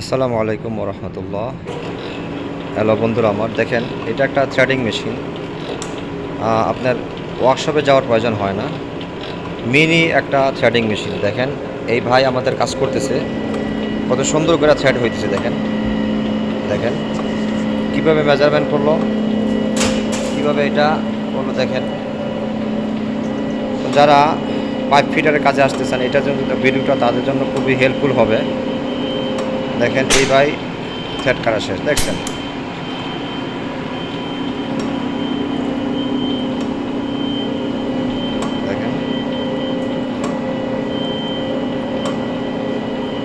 আসসালামু আলাইকুম রহমতুল্লাহ হ্যালো বন্ধুরা আমার, দেখেন, এটা একটা থ্রেডিং মেশিন। আপনার ওয়ার্কশপে যাওয়ার প্রয়োজন হয় না। মিনি একটা থ্রেডিং মেশিন, দেখেন। এই ভাই আমাদের কাজ করতেছে। কত সুন্দর করে থ্রেড হইতেছে, দেখেন। দেখেন, কীভাবে মেজারমেন্ট করল, কীভাবে এটা করল, দেখেন। যারা পাইপ ফিটারের কাজে আসতেছেন, এটার জন্য ভিডিওটা তাদের জন্য খুবই হেল্পফুল হবে। দেখেন, এই ভাই সেট করা শেষ, দেখছেন?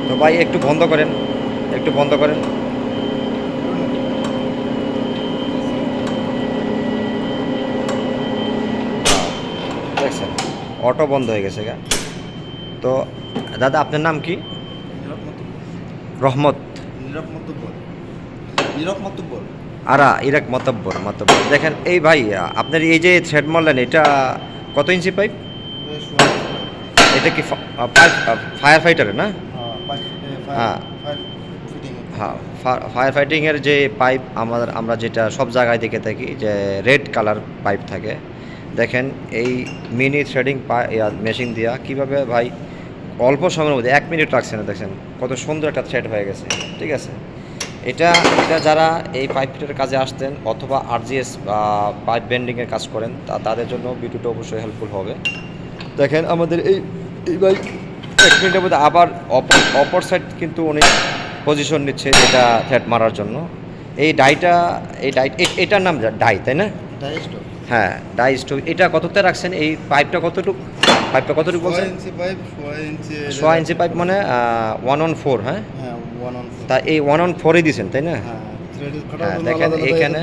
তো ভাই, একটু বন্ধ করেন, একটু বন্ধ করেন। দেখছেন, অটো বন্ধ হয়ে গেছে, গা। তো, দাদা, আপনার নাম কি? রহমত। নীরব মতব্বর। নীরব মতব্বর। আরা ইরাক মতব্বর মতব্বর। দেখেন এই ভাই আপনার এই যে থ্রেড মারলেন এটা কত ইঞ্চি পাইপ? এটা কি ফায়ার ফাইটারের না? হ্যাঁ। হ্যাঁ। ফায়ার ফাইটিংয়ের যে পাইপ আমাদের আমরা যেটা সব জায়গায় দেখে থাকি যে রেড কালার পাইপ থাকে। দেখেন এই মিনি থ্রেডিং মেশিন দিয়া কীভাবে ভাই অল্প সময়ের মধ্যে এক মিনিট লাগছে না দেখছেন? কত সুন্দর একটা থ্রেড হয়ে গেছে ঠিক আছে? এটা এটা যারা এই পাইপ ফিটের কাজে আসতেন অথবা আরজিএস বা পাইপ বেন্ডিংয়ের কাজ করেন তা তাদের জন্য ভিডিওটা অবশ্যই হেল্পফুল হবে। দেখেন আমাদের এই এই ভাই এক মিনিটের মধ্যে আবার অপর অপর সাইড কিন্তু উনি পজিশন নিচ্ছে এটা থ্রেড মারার জন্য। এই ডাইটা এই ডাই এটার নাম ডাই তাই না? হ্যাঁ ডাই স্টোভ এটা কততে রাখছেন? এই পাইপটা কতটুকু? পাইপটা কতটুকু বলছেন? ইঞ্চি পাইপ ছয় ইঞ্চি পাইপ মানে ওয়ান অন ফোর হ্যাঁ? হ্যাঁ তা এই ওয়ান অন ফোরই দিয়েছেন তাই না? হ্যাঁ হ্যাঁ, দেখেন এখানে-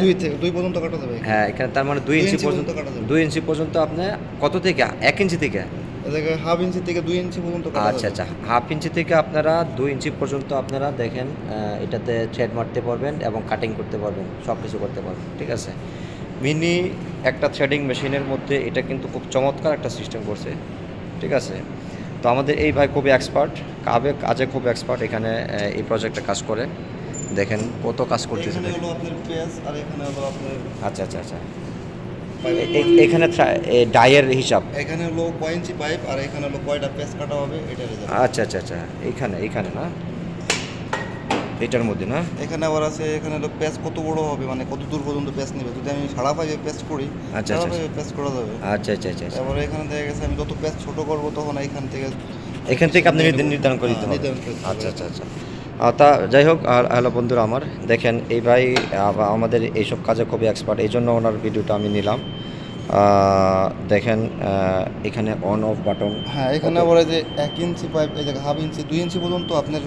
হ্যাঁ এখানে তার মানে দুই ইঞ্চি পর্যন্ত। দুই ইঞ্চি পর্যন্ত আপনি কত থেকে? এক ইঞ্চি থেকে? হাফ ইঞ্চি থেকে দুই ইঞ্চি পর্যন্ত আচ্ছা আচ্ছা। হাফ ইঞ্চি থেকে আপনারা দুই ইঞ্চি পর্যন্ত আপনারা দেখেন এটাতে থ্রেড মারতে পারবেন এবং কাটিং করতে পারবেন সব কিছু করতে পারবেন ঠিক আছে? মিনি একটা থ্রেডিং মেশিনের মধ্যে এটা কিন্তু খুব চমৎকার একটা সিস্টেম করছে ঠিক আছে? তো আমাদের এই ভাই খুবই এক্সপার্ট কাবে কাজে খুব এক্সপার্ট এখানে এই প্রজেক্টে কাজ করে। দেখেন কত কাজ করতেছে এখানে হলো আপনার পেঁয়াজ আর এখানে হলো আপনার আচ্ছা আচ্ছা আচ্ছা। এখানে ডায়ের হিসাব। এখানে হলো কয় ইঞ্চি পাইপ আর এখানে হলো কয়টা পেঁয়াজ কাটা হবে এটা আচ্ছা আচ্ছা আচ্ছা। এইখানে এইখানে না? এটার মধ্যে না? এখানে আবার আছে এখানে হলো পেঁয়াজ কত বড় হবে মানে কত দূর পর্যন্ত পেঁয়াজ নেবে? যদি আমি সারা পাইপে পেঁয়াজ করি আচ্ছা, আচ্ছা। পেঁয়াজ করা যাবে। আচ্ছা আচ্ছা আচ্ছা আচ্ছা। এবারে এখানে দেখা গেছে আমি যত পেঁয়াজ ছোট করব তখন এখান থেকে এখান থেকে আপনি নির্ধারণ- করে দিতে হ্যাঁ, হবে। নির্ধারণ আচ্ছা আচ্ছা। আচ্ছা তা যাই হোক আর- হ্যালো বন্ধুরা আমার দেখেন এই ভাই আমাদের এইসব কাজে খুবই এক্সপার্ট এই জন্য ওনার ভিডিওটা আমি নিলাম। দেখেন এখানে অন অফ বাটন হ্যাঁ এখানে আবার যে এক ইঞ্চি পাইপ এই হাফ ইঞ্চি দুই ইঞ্চি পর্যন্ত আপনার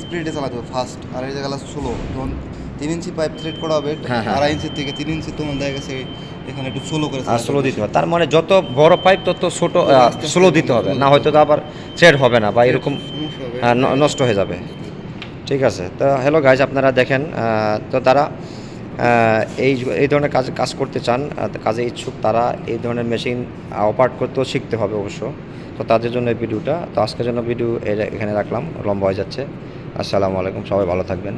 স্পিডে চালাতে হবে ফাস্ট আর এই জায়গাটা স্লো যখন তিন ইঞ্চি পাইপ থ্রেড করা হবে হ্যাঁ, হ্যাঁ। আড়াই ইঞ্চি থেকে তিন ইঞ্চি তোমার দেখা গেছে এখানে একটু স্লো করে আর স্লো দিতে হবে। তার মানে যত বড় পাইপ তত ছোট স্লো দিতে হবে। না হয়তো তো আবার থ্রেড হবে না বা এরকম হ্যাঁ, নষ্ট হয়ে যাবে। ঠিক আছে। তো হ্যালো গাইজ আপনারা দেখেন তো তারা এই এই ধরনের কাজ কাজ করতে চান কাজে ইচ্ছুক তারা এই ধরনের মেশিন অপারেট করতেও শিখতে হবে অবশ্য। তো তাদের জন্য এই ভিডিওটা তো আজকের জন্য ভিডিও এখানে রাখলাম। লম্বা হয়ে যাচ্ছে। আসসালামু আলাইকুম। সবাই ভালো থাকবেন।